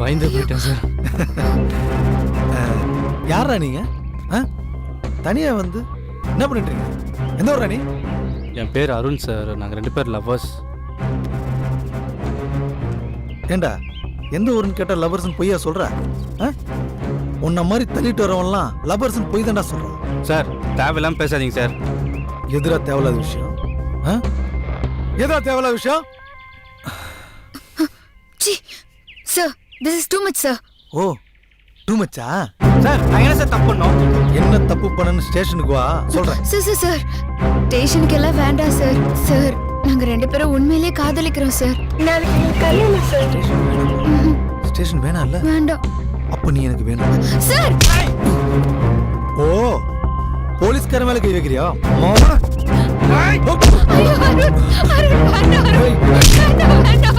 பயந்து போயிட்டேன் சார் யாரா நீங்க? ஆ? தனியா வந்து என்ன பண்ணிட்டு இருக்கீங்க? எந்த ஊரா நீ? என் பேர் அருண் சார் நாங்கள் ரெண்டு பேர் லவ்வர்ஸ் ஏண்டா எந்த ஊருன்னு கேட்டா லவர்ஸ்னு பொய்யா சொல்ற? ஆ? உன்ன மாதிரி தள்ளிட்டு வரவன்லாம் லவர்ஸ்னு பொய் தான்டா சொல்றான். சார் தேவையில்லாமல் பேசாதீங்க சார் எதிரா தேவையில்லாத விஷயம்? ஆ? எதிரா தேவையில்லாத விஷயம்? C sir this is too much sir oh too மச்சா சார் நான் என்ன சார் தப்பு பண்ணோம்? என்ன தப்பு பண்ணனு ஸ்டேஷனுக்கு வா சொல்றேன். சார் சார் சார் ஸ்டேஷனுக்கு எல்லாம் வேண்டாம் சார் சார் நாங்க ரெண்டு பேரும் உண்மையிலேயே காதலிக்கிறோம் சார் நாளைக்கு கல்யாணம் சார். ஸ்டேஷன் வேணாம். இல்ல வேண்டாம். அப்ப நீ எனக்கு வேணும். சார் ஓ போலீஸ்கார மேல கை வைக்கிறியா? மாமா. ஓ. ஐயோ அருண்! அருண் வேண்டாம் வேண்டாம் வேண்டாம்.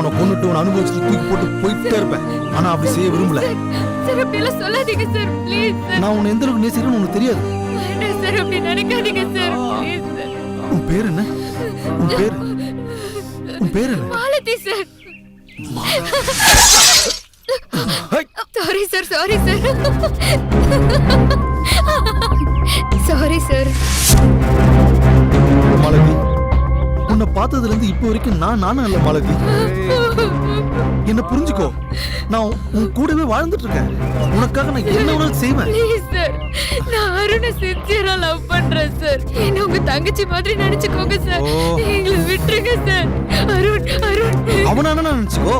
அவனை கொன்னுட்டு உன்னை அனுபவிச்சுட்டு தூக்கி போட்டு போயிட்டே இருப்பேன். ஆனா அப்படி செய்ய விரும்பல. சார் அப்படியெல்லாம் சொல்லாதீங்க சார் ப்ளீஸ் நான் உன்னை எந்த அளவுக்கு நேசிக்கிறேன்னு உனக்கு தெரியாது. சார் அப்படி நினைக்காதீங்க சார் உன் பேர் என்ன? உன் பேர்? உன் பேர் என்ன? Malathi sir! Sorry sir sorry sir. Sorry sir. Malathi உன்னை பார்த்ததுல இருந்து இப்போ வரைக்கும் நான் நானும் இல்ல மாலதி என்ன புரிஞ்சுக்கோ? நான் உன் கூடவே வாழ்ந்துட்டு இருக்கேன் உனக்காக நான் என்ன வேணாலும் செய்வேன். நான் அருணை சின்சியரா லவ் பண்றேன் சார் என்ன உங்க தங்கச்சி மாதிரி நினைச்சுக்கோங்க சார். எங்களை விட்டுருங்க சார் அருண் அருண். அவனான நினைச்சுக்கோ?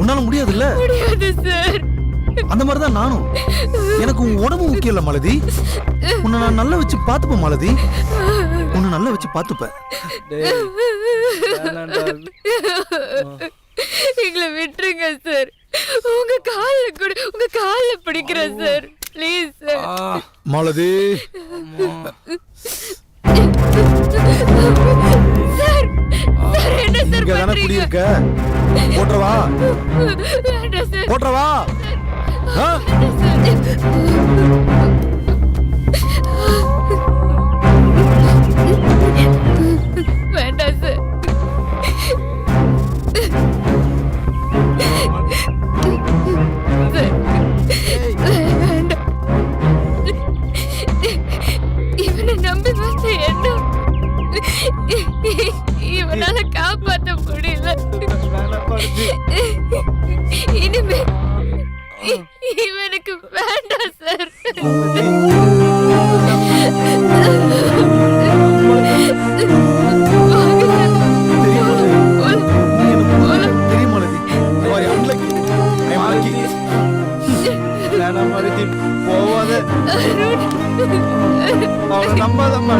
உன்னால முடியாதுல்ல? முடியாது சார் அந்த மாதிரி தான் நானும். எனக்கு உன் உடம்பு முக்கியம் இல்ல மாலதி. உன்னை நான் நல்லா வச்சு பார்த்துப்பேன் மாலதி. உன்னை நல்லா வச்சு பார்த்துப்பேன். எங்களை விட்டுருங்க சார். உங்க கால்ல கூட உங்க கால்ல பிடிக்கிறேன் sir. Please sir. Malathi. Sir sir என்ன சார் இங்க தானே பண்றீங்க வேண்டாம் சார். போட்டுறவா ஆ? வேண்டாம் சார். இவனை நம்பி வந்த எண்ணம் இவனால காப்பாத்த முடியல. இனிமே எனக்கு வேண்டாம் சார் போவாத அவளை நம்பாதம்மா